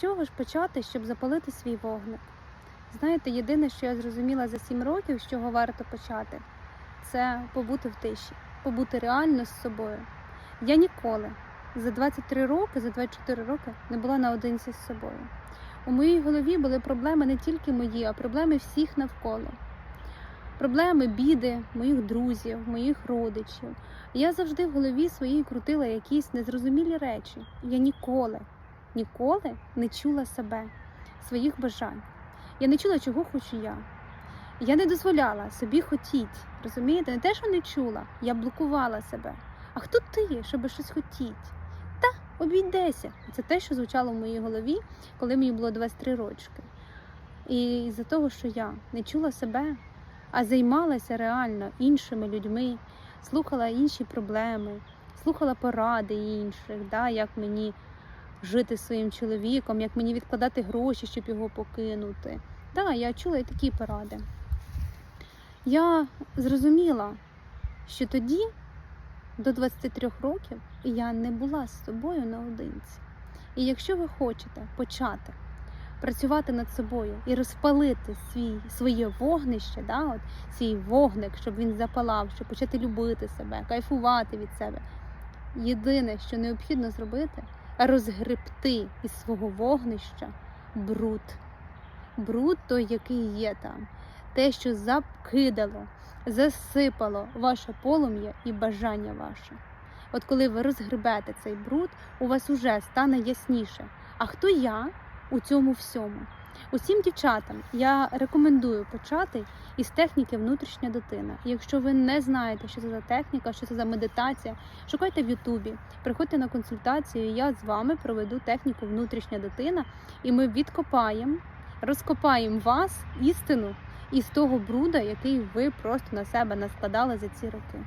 Чого ж почати, щоб запалити свій вогник? Знаєте, єдине, що я зрозуміла за сім років, з чого варто почати, це побути в тиші, побути реально з собою. Я ніколи за 23 роки, за 24 роки не була наодинці з собою. У моїй голові були проблеми не тільки мої, а проблеми всіх навколо. Проблеми, біди моїх друзів, моїх родичів. Я завжди в голові своїй крутила якісь незрозумілі речі. Я ніколи, ніколи не чула себе, своїх бажань. Я не чула, чого хочу я. Я не дозволяла собі хотіти. Розумієте? Не те, що не чула, я блокувала себе. А хто ти, щоб щось хотіти? Та обійдеся. Це те, що звучало в моїй голові, коли мені було 23 рочки. І з-за того, що я не чула себе, а займалася реально іншими людьми, слухала інші проблеми, слухала поради інших, да, як мені жити своїм чоловіком, як мені відкладати гроші, щоб його покинути. Да, я чула і такі поради. Я зрозуміла, що тоді, до 23 років, я не була з собою наодинці. І якщо ви хочете почати працювати над собою і розпалити свій, своє вогнище, да, от, свій вогник, щоб він запалав, щоб почати любити себе, кайфувати від себе. Єдине, що необхідно зробити, розгребти із свого вогнища бруд. Бруд той, який є там, те, що закидало, засипало ваше полум'я і бажання ваше. От коли ви розгребете цей бруд, у вас уже стане ясніше. А хто я у цьому всьому? Усім дівчатам я рекомендую почати із техніки внутрішня дитина. Якщо ви не знаєте, що це за техніка, що це за медитація, шукайте в Ютубі, приходьте на консультацію. Я з вами проведу техніку внутрішня дитина, і ми відкопаємо, розкопаємо вас істину із того бруда, який ви просто на себе наскладали за ці роки.